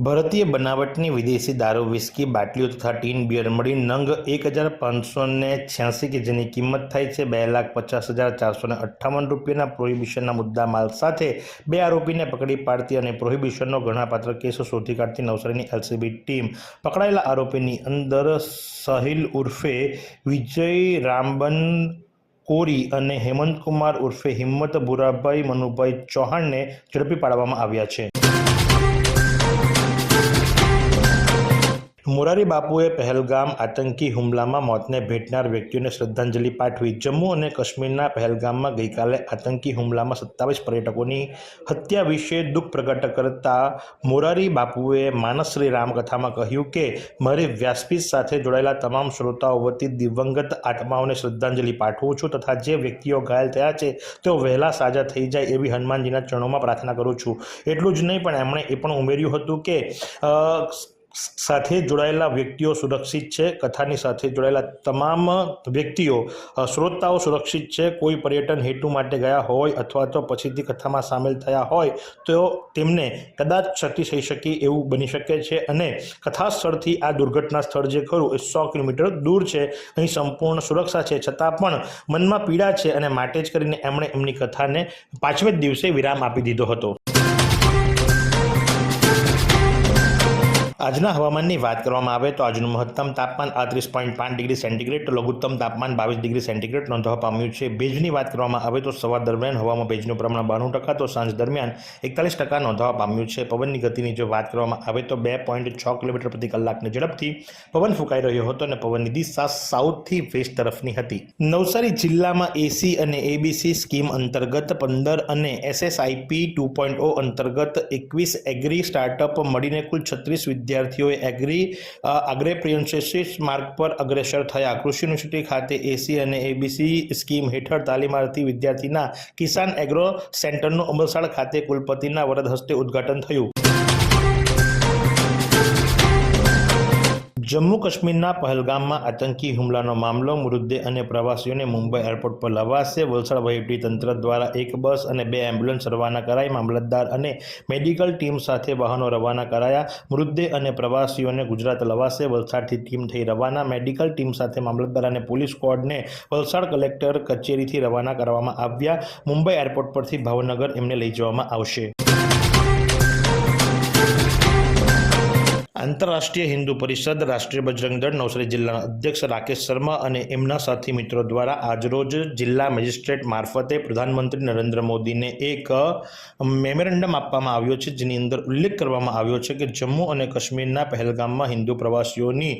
ભારતીય બનાવટની વિદેશી દારૂ, વિસ્કી, બાટલીઓ તથા ટીન બિયર મળી નંગ એક હજાર પાંચસો ને છ્યાસી કે જેની કિંમત થાય છે બે લાખ પચાસ હજાર ચારસો ને અઠ્ઠાવન રૂપિયાના પ્રોહિબિશનના મુદ્દા માલ સાથે બે આરોપીને પકડી પાડતી અને પ્રોહિબિશનનો ઘણાપાત્ર કેસો શોધી કાઢતી નવસારીની એલસીબી ટીમ. પકડાયેલા આરોપીની અંદર સહિલ ઉર્ફે વિજય રામબન કોરી અને હેમંતકુમાર ઉર્ફે હિંમત ભુરાભાઈ મનુભાઈ ચૌહાણને ઝડપી પાડવામાં આવ્યા છે. મોરારી બાપુએ પહેલગામ આતંકી હુમલામાં મોતને ભેટનાર વ્યક્તિઓને શ્રદ્ધાંજલિ પાઠવી જમ્મુ અને કાશ્મીરના પહેલગામમાં ગઈકાલે આતંકી હુમલામાં સત્તાવીસ પર્યટકોની હત્યા વિશે દુઃખ પ્રગટ કરતા મોરારી બાપુએ માનસશ્રી રામકથામાં કહ્યું કે, મારી વ્યાસપીઠ સાથે જોડાયેલા તમામ શ્રોતાઓ વતી દિવંગત આત્માઓને શ્રદ્ધાંજલિ પાઠવું છું તથા જે વ્યક્તિઓ ઘાયલ થયા છે તેઓ વહેલા સાજા થઈ જાય એવી હનુમાનજીના ચરણોમાં પ્રાર્થના કરું છું. એટલું જ નહીં, પણ એમણે એ પણ ઉમેર્યું હતું કે સાથે જોડાયેલા વ્યક્તિઓ સુરક્ષિત છે, કથાની સાથે જોડાયેલા તમામ વ્યક્તિઓ શ્રોતાઓ સુરક્ષિત છે. કોઈ પર્યટન હેતુ માટે ગયા હોય અથવા તો પછીથી કથામાં સામેલ થયા હોય તો તેમને કદાચ ક્ષતિ થઈ શકે એવું બની શકે છે અને કથા સ્થળથી આ દુર્ઘટના સ્થળ જે ખરું એ સો કિલોમીટર દૂર છે. અહીં સંપૂર્ણ સુરક્ષા છે. છતાં પણ મનમાં પીડા છે અને માટે જ કરીને એમણે એમની કથાને પાંચમે જ દિવસે વિરામ આપી દીધો હતો. આજના હવામાનની વાત કરવામાં આવે તો આજનું મહત્તમ તાપમાન આત્રીસ પોઈન્ટ પાંચ ડિગ્રી સેન્ટીગ્રેડ, તો લઘુત્તમ તાપમાન બાવીસ ડિગ્રી સેન્ટીગ્રેડ નોંધવા પામ્યું છે. ભેજની વાત કરવામાં આવે તો સવાર દરમિયાન હવામાં ભેજનું પ્રમાણ બાણું ટકા, તો સાંજ દરમિયાન એકતાલીસ ટકા નોંધવા પામ્યું છે. પવનની ગતિની જો વાત કરવામાં આવે તો બે પોઈન્ટ છ કિલોમીટર પ્રતિ કલાકની ઝડપથી પવન ફૂંકાઈ રહ્યો હતો અને પવનની દિશા સાઉથથી વેસ્ટ તરફની હતી. નવસારી જિલ્લામાં એસી અને એબીસી સ્કીમ અંતર્ગત પંદર અને એસએસઆઈપી ટુ પોઈન્ટ અંતર્ગત એકવીસ એગ્રી સ્ટાર્ટઅપ મળીને કુલ છત્રીસ વિદ્યાર્થીઓએ એગ્રી અગ્રેપ્રિયન્સિસ માર્ગ પર અગ્રેસર થયા. કૃષિ યુનિવર્સિટી ખાતે એસી અને એબીસી સ્કીમ હેઠળ તાલીમાર્થી વિદ્યાર્થીના કિસાન એગ્રો સેન્ટરનું અમલસાડ ખાતે કુલપતિના વરદ હસ્તે ઉદ્ઘાટન થયું. જમ્મુ કાશ્મીરના પહેલગામમાં આતંકી હુમલાનો મામલો, મૃતદેહ અને પ્રવાસીઓને મુંબઈ એરપોર્ટ પર લવાશે. વલસાડ તંત્ર દ્વારા એક બસ અને બે એમ્બ્યુલન્સ રવાના કરાઈ. મામલતદાર અને મેડિકલ ટીમ સાથે વાહનો રવાના કરાયા. મૃતદેહ અને પ્રવાસીઓને ગુજરાત લવાશે. વલસાડથી ટીમ થઈ રવાના. મેડિકલ ટીમ સાથે મામલતદાર અને પોલીસ સ્ક્વોડને વલસાડ કલેક્ટર કચેરીથી રવાના કરવામાં આવ્યા. મુંબઈ એરપોર્ટ પરથી ભાવનગર એમને લઈ જવામાં આવશે. આંતરરાષ્ટ્રીય હિન્દુ પરિષદ રાષ્ટ્રીય બજરંગ દળ નવસારી જિલ્લાના અધ્યક્ષ રાકેશ શર્મા અને એમના સાથી મિત્રો દ્વારા આજરોજ જિલ્લા મેજિસ્ટ્રેટ મારફતે પ્રધાનમંત્રી નરેન્દ્ર મોદીને એક મેમોરેન્ડમ આપવામાં આવ્યો છે, જેની અંદર ઉલ્લેખ કરવામાં આવ્યો છે કે જમ્મુ અને કાશ્મીરના પહેલગામમાં હિન્દુ પ્રવાસીઓની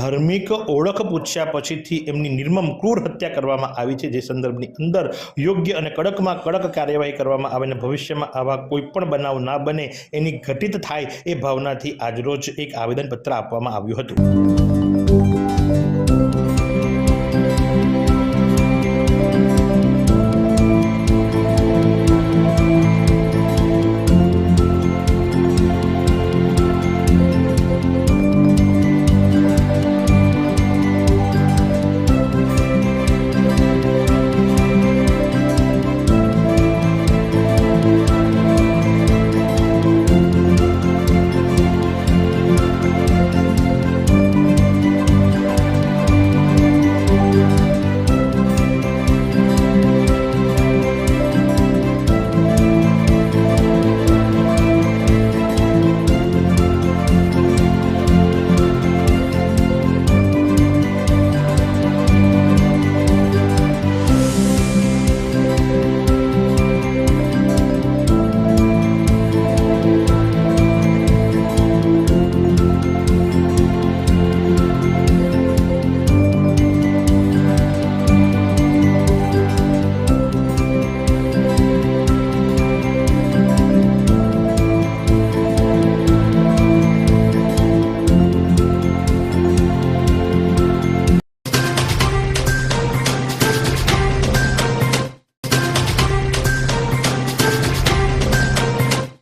ધાર્મિક ઓળખ પૂછ્યા પછીથી એમની નિર્મમ ક્રૂર હત્યા કરવામાં આવી છે, જે સંદર્ભની અંદર યોગ્ય અને કડકમાં કડક કાર્યવાહી કરવામાં આવે અને ભવિષ્યમાં આવા કોઈ પણ બનાવ ના બને એની ઘટિત થાય એ ભાવનાથી આજરોજ એક આવેદનપત્ર આપવામાં આવ્યું હતું.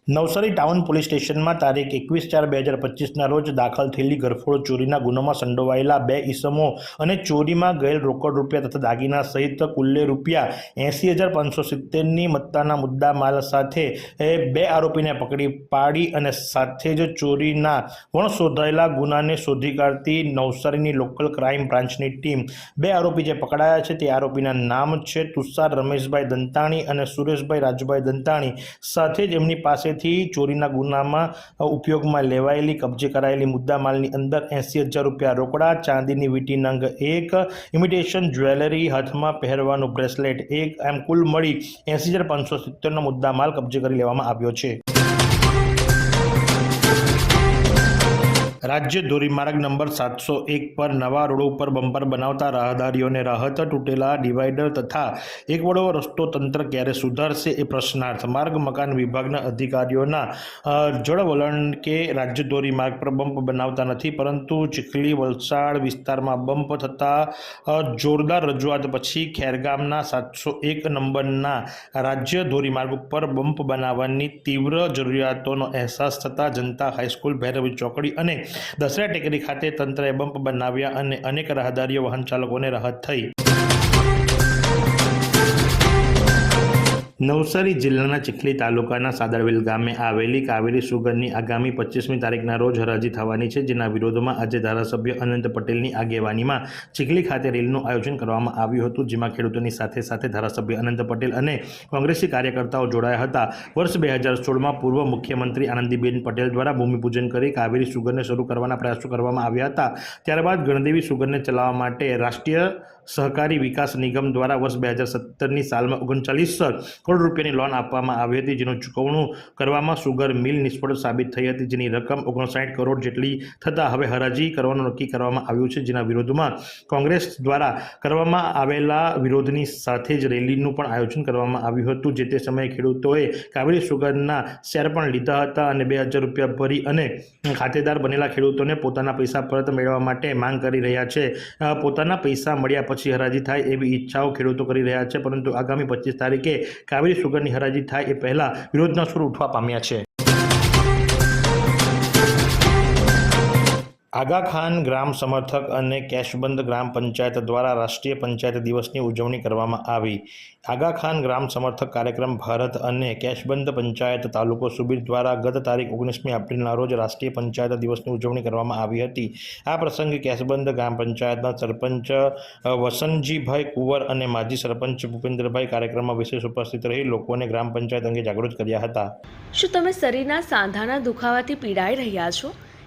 નવસારી ટાઉન પોલીસ સ્ટેશનમાં તારીખ એકવીસ ચાર બે હજાર પચીસના રોજ દાખલ થયેલી ગરફોડ ચોરીના ગુનામાં સંડોવાયેલા બે ઈસમો અને ચોરીમાં ગયેલ રોકડ રૂપિયા તથા દાગીના સહિત કુલ્લે રૂપિયા એંસી હજાર પાંચસો સિત્તેરની મત્તાના મુદ્દા માલ સાથે બે આરોપીને પકડી પાડી અને સાથે જ ચોરીના વણ શોધાયેલા ગુનાને શોધી કાઢતી નવસારીની લોકલ ક્રાઇમ બ્રાન્ચની ટીમ. બે આરોપી જે પકડાયા છે તે આરોપીના નામ છે તુષાર રમેશભાઈ દંતાણી અને સુરેશભાઈ રાજુભાઈ દંતાણી. સાથે જ એમની પાસેથી ચોરીના ગુનામાં ઉપયોગમાં લેવાયેલી, કબજે કરાયેલી મુદ્દામાલની અંદર એંસી હજાર રૂપિયા રોકડા, ચાંદીની વીટી નંગ એક, ઇમિટેશન જ્વેલરી હાથમાં પહેરવાનું બ્રેસલેટ એક, એમ કુલ મળી એંસી હજાર પાંચસો સિત્તેરનો મુદ્દામાલ કબજે કરી લેવામાં આવ્યો છે. રાજ્ય ધોરીમાર્ગ નંબર સાતસો એક પર નવા રોડ ઉપર બમ્પર બનાવતા રાહદારીઓને રાહત તૂટેલા ડિવાઈડર તથા એક વડો રસ્તો તંત્ર ક્યારે સુધારશે એ પ્રશ્નાર્થ. માર્ગ, મકાન વિભાગના અધિકારીઓના જળવલણ કે રાજ્ય ધોરીમાર્ગ પર બમ્પ બનાવતા નથી, પરંતુ ચીખલી, વલસાડ વિસ્તારમાં બમ્પ થતા જોરદાર રજૂઆત પછી ખેરગામના સાતસો એક નંબરના રાજ્ય ધોરીમાર્ગ ઉપર બમ્પ બનાવવાની તીવ્ર જરૂરિયાતોનો અહેસાસ થતાં જનતા હાઈસ્કૂલ, ભૈરવી ચોકડી અને દસરા ટેકરી ખાતે તંત્રએ બમ્પ બનાવ્યા અને અનેક રાહદારીઓ વાહન ચાલકોને રાહત થઈ. નવસારી જિલ્લાના ચીખલી તાલુકાના સાદરવેલ ગામે આવેલી કાવેરી સુગરની આગામી પચીસમી તારીખના રોજ હરાજી થવાની છે, જેના વિરોધમાં આજે ધારાસભ્ય અનંત પટેલની આગેવાનીમાં ચીખલી ખાતે રેલીનું આયોજન કરવામાં આવ્યું હતું, જેમાં ખેડૂતોની સાથે સાથે ધારાસભ્ય અનંત પટેલ અને કોંગ્રેસી કાર્યકર્તાઓ જોડાયા હતા. વર્ષ બે હજાર સોળમાં પૂર્વ મુખ્યમંત્રી આનંદીબેન પટેલ દ્વારા ભૂમિપૂજન કરી કાવેરી સુગરને શરૂ કરવાના પ્રયાસો કરવામાં આવ્યા હતા. ત્યારબાદ ગણદેવી સુગરને ચલાવવા માટે રાષ્ટ્રીય સહકારી વિકાસ નિગમ દ્વારા વર્ષ બે હજાર સત્તરની સાલમાં ઓગણચાલીસ કરોડ રૂપિયાની લોન આપવામાં આવી હતી, જેનું ચૂકવણું કરવામાં સુગર મિલ નિષ્ફળ સાબિત થઈ હતી, જેની રકમ ઓગણસાઠ કરોડ જેટલી થતાં હવે હરાજી કરવાનું નક્કી કરવામાં આવ્યું છે. જેના વિરોધમાં કોંગ્રેસ દ્વારા કરવામાં આવેલા વિરોધની સાથે જ રેલીનું પણ આયોજન કરવામાં આવ્યું હતું, જે તે સમયે ખેડૂતોએ કાવેરી સુગરના શેર પણ લીધા હતા અને બે હજાર રૂપિયા ભરી અને ખાતેદાર બનેલા ખેડૂતોને પોતાના પૈસા પરત મેળવવા માટે માંગ કરી રહ્યા છે. પોતાના પૈસા મળ્યા પછી હરાજી થાય એવી ઈચ્છાઓ ખેડૂતો કરી રહ્યા છે. પરંતુ આગામી પચીસ તારીખે કાવેરી સુગરની હરાજી થાય એ પહેલા વિરોધના સુર ઉઠવા પામ્યા છે. આગા ખાન ગ્રામ સમર્થક અને કેશબંધ ગ્રામ પંચાયત દ્વારા રાષ્ટ્રીય પંચાયત દિવસની ઉજવણી કરવામાં આવી. આગા ખાન ગ્રામ સમર્થક કાર્યક્રમ ભારત અને કેશબંધ પંચાયત તાલુકો સુબીર દ્વારા ગત તારીખ ઓગણીસમી એપ્રિલના રોજ રાષ્ટ્રીય પંચાયત દિવસની ઉજવણી કરવામાં આવી હતી. આ પ્રસંગે કેશબંધ ગ્રામ પંચાયતના સરપંચ વસંતજીભાઈ કુંવર અને માજી સરપંચ ભૂપેન્દ્રભાઈ કાર્યક્રમમાં વિશેષ ઉપસ્થિત રહી લોકોને ગ્રામ પંચાયત અંગે જાગૃત કર્યા હતા. શું તમે શરીરના સાંધાના દુખાવાથી પીડાઈ રહ્યા છો?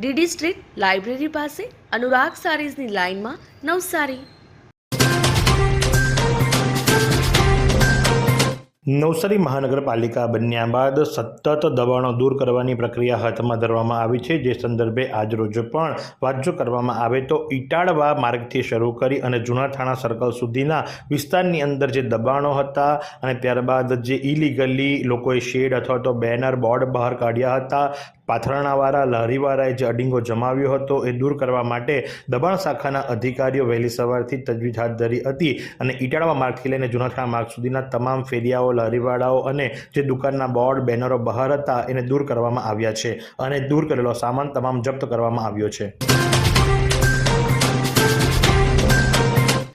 DD street library પાસે અનુરાગ સારીઝની લાઇનમાં નવસારી. નવસારી મહાનગરપાલિકા બન્યા બાદ સતત દબાણો દૂર કરવાની પ્રક્રિયા હાથમાં ધરવામાં આવી છે. જે સંદર્ભે આજરોજ પણ વાત કરવામાં આવે તો ઇટાળવા માર્ગથી શરૂ કરી અને જૂના થાણા સર્કલ સુધીના વિસ્તારની અંદર જે દબાણો હતા અને ત્યારબાદ જે ઇલીગલી લોકોએ શેડ અથવા તો બેનર બોર્ડ બહાર કાઢ્યા હતા પાથરણાવાળા લારીવાળાએ જે અડિંગો જમાવ્યો હતો એ દૂર કરવા માટે દબાણ શાખાના અધિકારીઓ વહેલી સવારથી તજવીજ હાથ ધરી હતી અને ઇટાળવા માર્ગથી લઈને જૂનાથાણા માર્ગ સુધીના તમામ ફેરિયાઓ લહેરીવાળાઓ અને જે દુકાનના બોર્ડ, બેનરો બહાર હતા એને દૂર કરવામાં આવ્યા છે અને દૂર કરેલો સામાન તમામ જપ્ત કરવામાં આવ્યો છે.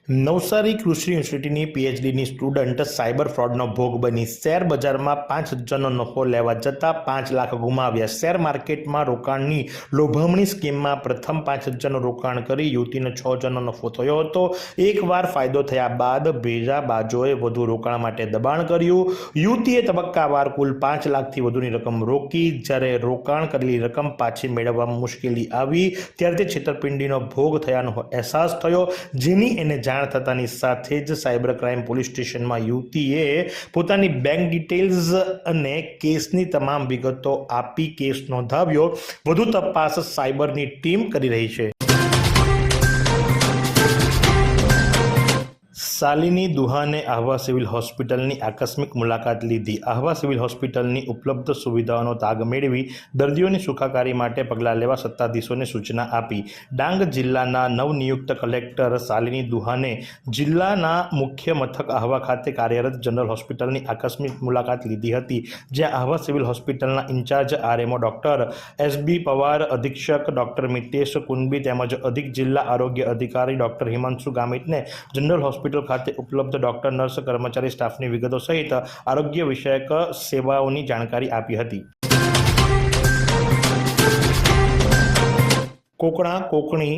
નવસારી કૃષિ યુનિવર્સિટીની પીએચડીની સ્ટુડન્ટ સાયબર ફ્રોડનો ભોગ બની શેર બજારમાં પાંચ હજારનો નફો લેવા જતાં પાંચ લાખ ગુમાવ્યા. શેર માર્કેટમાં રોકાણની લોભામણી સ્કીમમાં પ્રથમ પાંચ હજારનું રોકાણ કરી યુવતીને છ હજારનો નફો થયો હતો. એકવાર ફાયદો થયા બાદ ભેજા બાજોએ વધુ રોકાણ માટે દબાણ કર્યું. યુવતીએ તબક્કાવાર કુલ પાંચ લાખથી વધુની રકમ રોકી. જ્યારે રોકાણ કરેલી રકમ પાછી મેળવવામાં મુશ્કેલી આવી, ત્યારે તે છેતરપિંડીનો ભોગ થયાનો અહેસાસ થયો, જેની એને જાણ જાણ થતાની સાથે જ સાયબર ક્રાઇમ પોલીસ સ્ટેશનમાં યુવતીએ પોતાની બેંક ડિટેલ્સ અને કેસની તમામ વિગતો આપી કેસ નોંધાવ્યો. વધુ તપાસ સાયબરની ટીમ કરી રહી છે. શાલિની દુહાને આહવા સિવિલ હોસ્પિટલની આકસ્મિક મુલાકાત લીધી. આહવા સિવિલ હોસ્પિટલની ઉપલબ્ધ સુવિધાઓનો તાગ મેળવી દર્દીઓની સુખાકારી માટે પગલાં લેવા સત્તાધીશોને સૂચના આપી. ડાંગ જિલ્લાના નવનિયુક્ત કલેક્ટર શાલિની દુહાને જિલ્લાના મુખ્ય મથક આહવા ખાતે કાર્યરત જનરલ હોસ્પિટલની આકસ્મિક મુલાકાત લીધી હતી, જ્યાં આહવા સિવિલ હોસ્પિટલના incharge RMO doctor S B Pawar, અધિક્ષક ડૉક્ટર મિતેશ કુંબી તેમજ અધિક જિલ્લા આરોગ્ય અધિકારી ડૉક્ટર હિમાંશુ ગામિતને જનરલ હોસ્પિટલ ખાતે ઉપલબ્ધ ડોક્ટર, નર્સ, કર્મચારી, સ્ટાફની વિગતો સહિત આરોગ્ય વિષયક સેવાઓની જાણકારી આપી હતી. કોકણા, કોકણી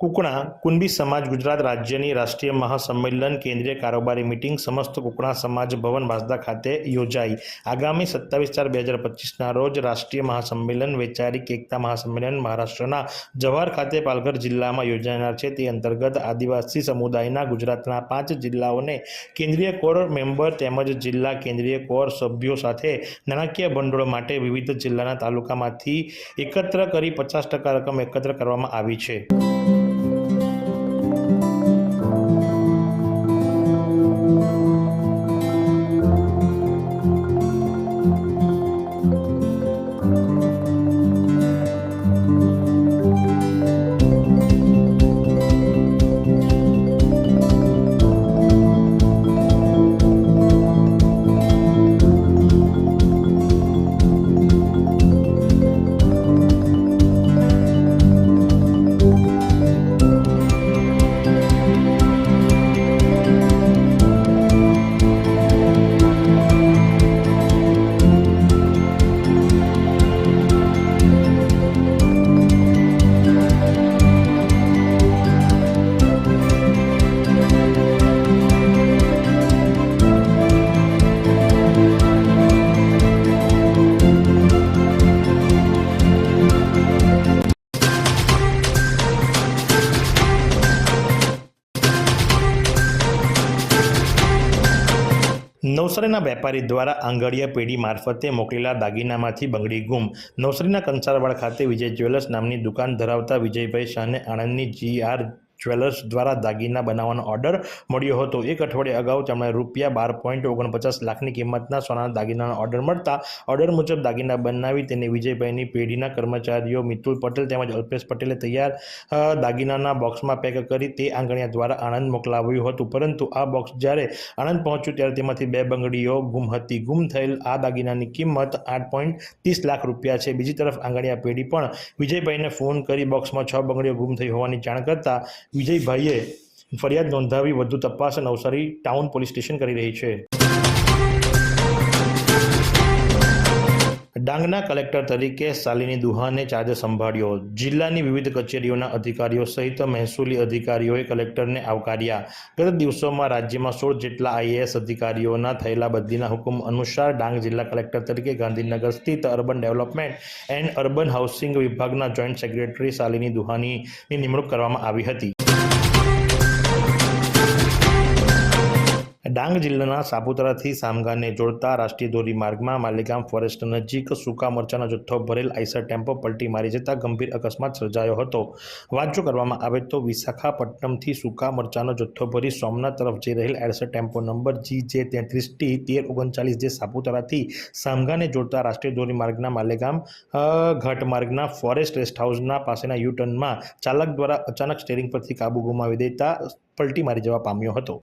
કુકણા કુંબી સમાજ ગુજરાત રાજ્યની રાષ્ટ્રીય મહાસંમેલન કેન્દ્રીય કારોબારી મિટિંગ સમસ્ત કુકણા સમાજ ભવન વાસદા ખાતે યોજાઈ. આગામી સત્તાવીસ ચાર બે હજાર પચીસના રોજ રાષ્ટ્રીય મહાસંમેલન, વૈચારિક એકતા મહાસંમેલન મહારાષ્ટ્રના જવાહર ખાતે પાલઘર જિલ્લામાં યોજાનાર છે. તે અંતર્ગત આદિવાસી સમુદાયના ગુજરાતના પાંચ જિલ્લાઓને કેન્દ્રીય કોર મેમ્બર તેમજ જિલ્લા કેન્દ્રીય કોર સભ્યો સાથે નાણાકીય ભંડોળ માટે વિવિધ જિલ્લાના તાલુકામાંથી એકત્ર કરી પચાસ ટકા રકમ એકત્ર કરવામાં આવી છે. નવસારીના વેપારી દ્વારા આંગળીયા પેઢી મારફતે મોકલેલા દાગીનામાંથી બંગડી ગુમ. નવસારીના કંસારવાડ ખાતે વિજય જ્વેલર્સ નામની દુકાન ધરાવતા વિજયભાઈ શાહને આણંદની જીઆર જ્વેલર્સ દ્વારા દાગીના બનાવવાનો ઓર્ડર મળ્યો હતો. એક અઠવાડિયા અગાઉ તેમણે રૂપિયા બાર પોઈન્ટ ઓગણપચાસ લાખની કિંમતના સોનાના દાગીનાનો ઓર્ડર મળતા ઓર્ડર મુજબ દાગીના બનાવી તેને વિજયભાઈની પેઢીના કર્મચારીઓ મિતુલ પટેલ તેમજ અલ્પેશ પટેલે તૈયાર દાગીનાના બોક્સમાં પેક કરી તે આંગણિયા દ્વારા આણંદ મોકલાવ્યું હતું. પરંતુ આ બોક્સ જ્યારે આણંદ પહોંચ્યું ત્યારે તેમાંથી બે બંગડીઓ ગુમ હતી. ગુમ થયેલ આ દાગીનાની કિંમત આઠ પોઈન્ટ ત્રીસ લાખ રૂપિયા છે. બીજી તરફ આંગણિયા પેઢી પણ વિજયભાઈને ફોન કરી બોક્સમાં છ બંગડીઓ ગુમ થઈ હોવાની જાણ કરતા વિજયભાઈએ ફરિયાદ નોંધાવી વધુ તપાસ નવસારી ટાઉન પોલીસ સ્ટેશન કરી રહી છે. ડાંગના કલેક્ટર તરીકે શાલિની દુહાને ચાર્જ સંભાળ્યો. જિલ્લાની વિવિધ કચેરીઓના અધિકારીઓ સહિત મહેસૂલી અધિકારીઓએ કલેક્ટરને આવકાર્યા. ગત દિવસોમાં રાજ્યમાં સોળ જેટલા આઈએએસ અધિકારીઓના થયેલા બદલીના હુકમ અનુસાર ડાંગ જિલ્લા કલેક્ટર તરીકે ગાંધીનગર સ્થિત urban development and urban housing વિભાગના જોઈન્ટ સેક્રેટરી શાલિની દુહાનીની નિમણૂક કરવામાં આવી હતી. ડાંગ જિલ્લાના સાપુતારાથી સામગાને જોડતા રાષ્ટ્રીય ધોરીમાર્ગમાં માલેગામ ફોરેસ્ટ નજીક સૂકા મરચાનો જથ્થો ભરેલ આઈસર ટેમ્પો પલટી મારી જતા ગંભીર અકસ્માત સર્જાયો હતો. વાંચો કરવામાં આવે તો વિશાખાપટ્ટનમથી સૂકા મરચાનો જથ્થો ભરી સોમનાથ તરફ જઈ રહેલ આઈસર ટેમ્પો નંબર જી જે તેત્રીસ ટી તેર ઓગણચાલીસ જે સાપુતારાથી સામગાને જોડતા રાષ્ટ્રીય ધોરીમાર્ગના માલેગામ ઘાટમાર્ગના ફોરેસ્ટ રેસ્ટ હાઉસના પાસેના યુ ટર્નમાં ચાલક દ્વારા અચાનક સ્ટેરિંગ પરથી કાબુ ગુમાવી દેતા પલટી મારી જવા પામ્યો હતો.